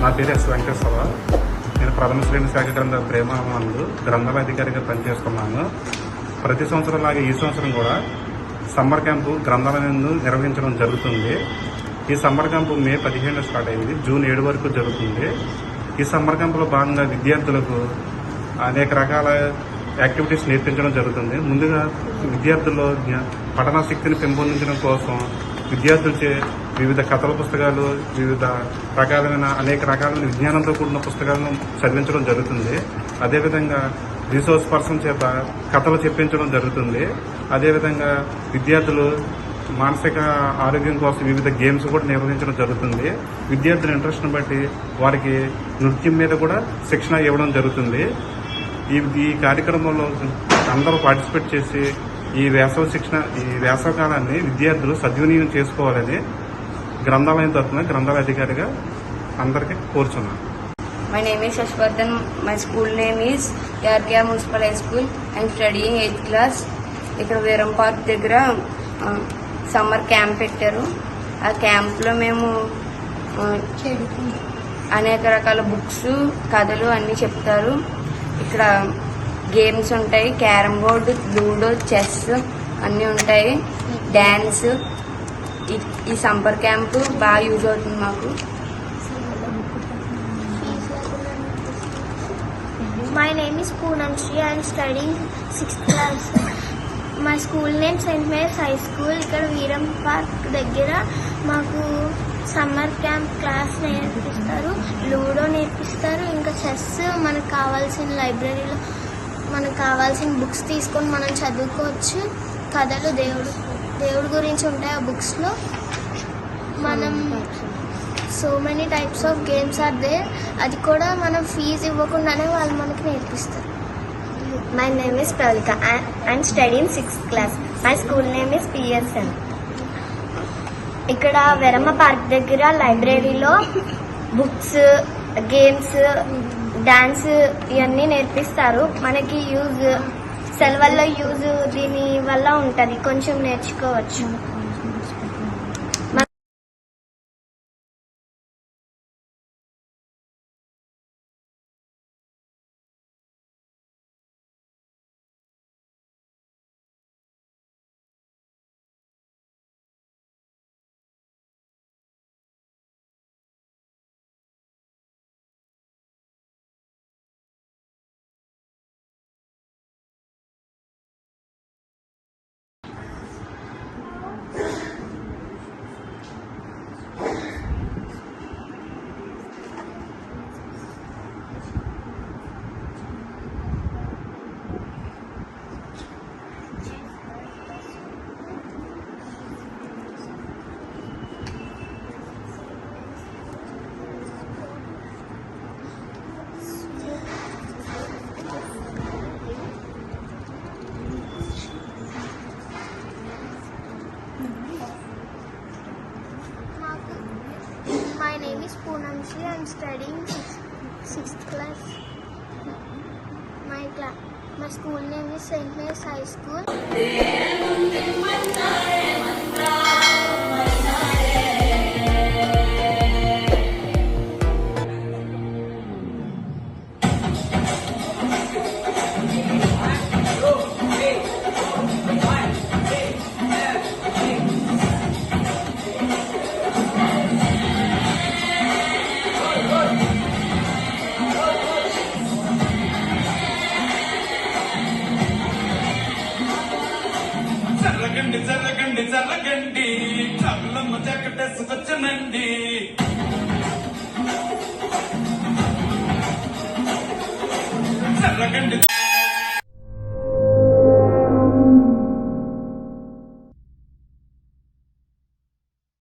నా పేరు ఎస్ వెంకటేశ్వర. నేను ప్రథమ శ్రేణి శాఖ గ్రంథ ప్రేమానందు గ్రంథాల అధికారిగా పనిచేస్తున్నాను. ప్రతి సంవత్సరం లాగే ఈ సంవత్సరం కూడా సమ్మర్ క్యాంపు గ్రంథాలయందు నిర్వహించడం జరుగుతుంది. ఈ సమ్మర్ క్యాంపు మే పదిహేను స్టార్ట్ అయింది. జూన్ ఏడు వరకు జరుగుతుంది. ఈ సమ్మర్ క్యాంపులో భాగంగా విద్యార్థులకు అనేక రకాల యాక్టివిటీస్ నేర్పించడం జరుగుతుంది. ముందుగా విద్యార్థుల్లో జ్ఞా- పఠన శక్తిని పెంపొందించడం కోసం విద్యార్థులచే వివిధ కథల పుస్తకాలు వివిధ రకాలైన అనేక రకాలైన విజ్ఞానంతో కూడిన పుస్తకాలను చదివించడం జరుగుతుంది. అదేవిధంగా రిసోర్స్ పర్సన్ చేత కథలు చెప్పించడం జరుగుతుంది. అదేవిధంగా విద్యార్థులు మానసిక ఆరోగ్యం కోసం వివిధ గేమ్స్ కూడా నిర్వహించడం జరుగుతుంది. విద్యార్థుల ఇంట్రెస్ట్ని బట్టి వారికి నృత్యం మీద కూడా శిక్షణ ఇవ్వడం జరుగుతుంది. ఈ ఈ కార్యక్రమంలో అందరూ పార్టిసిపేట్ చేసి ఈ వేసవ శిక్షణ ఈ వేసవ కాలాన్ని విద్యార్థులు సద్వినియోగం చేసుకోవాలని గ్రంథాలయం తరఫున గ్రంథాలయ అధికారిగా అందరికీ కోరుచున్నాను My name is Ashwardhan. My school name is Yarkia Municipal High School. I'm studying 8th class. ఇక్కడ వీరం పార్క్ దగ్గర సమ్మర్ క్యాంప్ పెట్టారు ఆ క్యాంప్లో మేము అనేక రకాల బుక్స్ కథలు అన్నీ చెప్తారు ఇక్కడ గేమ్స్ ఉంటాయి క్యారమ్ బోర్డు లూడో చెస్ అన్నీ ఉంటాయి డ్యాన్స్ ఈ- ఈ సమ్మర్ క్యాంపు బాగా యూజ్ అవుతుంది మాకు. My name is Poonam Shri. I sixth class మా school name Saint Mary's high school ఇక్కడ వీరం పార్క్ దగ్గర మాకు సమ్మర్ క్యాంప్ క్లాస్ నేర్పిస్తారు లూడో నేర్పిస్తారు ఇంకా చెస్ మనకు కావాల్సిన లైబ్రరీలో మనకు కావాల్సిన బుక్స్ తీసుకొని మనం చదువుకోవచ్చు. కథలు దేవుడు దేవుడి గురించి ఉంటాయి ఆ బుక్స్లో. మనం so many types of games are they అది కూడా మనం ఫీజు ఇవ్వకుండానే వాళ్ళు మనకి నేర్పిస్తారు. My name is Pravalika I'm study in sixth class my school name is PSN ఇక్కడ వెరమ్మ పార్క్ దగ్గర లైబ్రరీలో బుక్స్ గేమ్స్ డాన్స్ ఇవన్నీ నేర్పిస్తారు. మనకి యూజ్ సెలవుల్లో యూజ్ దీని వల్ల ఉంటుంది. కొంచెం నేర్చుకోవచ్చు My name is Poonamshi. I am studying sixth, sixth class. My class, my school name is Saint Mary's High School. జగటేసుకొచ్చనండి